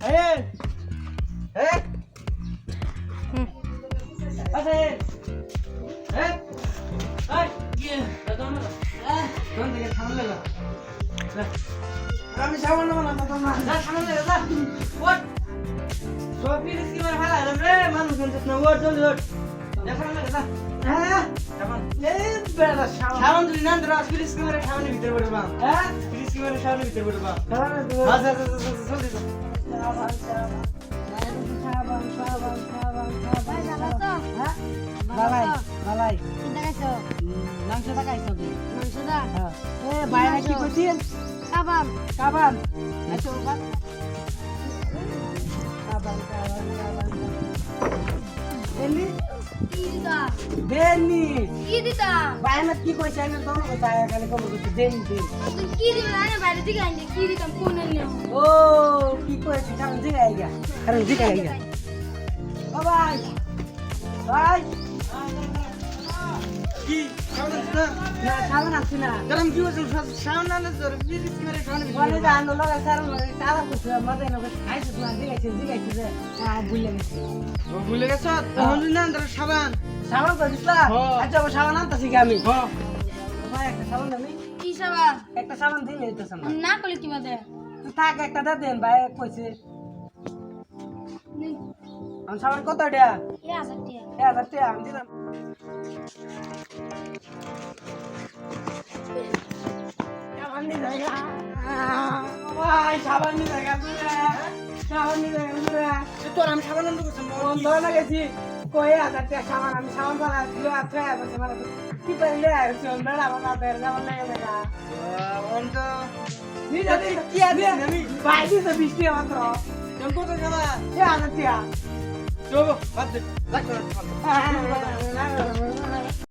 এই এই আছে এই এই কি দাদা না এই কোন থেকে সামনে লাগা আমি সামনে না না না না সামনে লাগা যা ওট সব ফিরে কি মার হালা রে মানুষ কিন্তু না ওট জলদি ওট যা সামনে লাগা যা হ্যাঁ সামনে এই বেড়া সামনে সামনে দিলি না তোরা ফিরে কি মারে সামনে ভিতরে পড়ে বা হ্যাঁ ফিরে কি মারে সামনে ভিতরে পড়ে বা আচ্ছা আচ্ছা আচ্ছা জলদি যা বালাই বালাই চিন্তা খাইছো মাংস টাকাইছো দি মাংসটা? এ বাইরে কি কইছিস? কাবাব। কাবান আচ্ছা কি কি বাইরে কি কইছে আমি তো কথা খালি কম কইছি দেনি দেনি। কি দিবি? না বাইরে দিকে আইনি কি দিতাম কোন নিয়ে ও কি কইছে? কারণ দিকে আইগা। কারণ দিকে আইগা। বাবাই। বাই হ্যাঁ ভুলে গেছ। তোর সাবান। সাবান করে দিসলা হ্যাঁ। আচ্ছা ও সাবান আনতাছি আমি? হ্যাঁ একটা সাবান আমি কি সাবান? একটা সাবান দিলে না না করলে কি বাদে থাক একটা দেন ভাই কইছে। সাবান কত দেয়া টাকা আমি দিলাম। সাবান গেছি কয়ে হাজার টাকা সাবান আমি সাবান পালা দিল আর ছয় হাজার টাকা কি পাইলে আর চল আমার হাতের সাবান লাগে দেখা অন্ত কি আছে আমি বিশ টাকা মাত্র। কত খাবা এ হাজার টাকা চলো বাদ দে।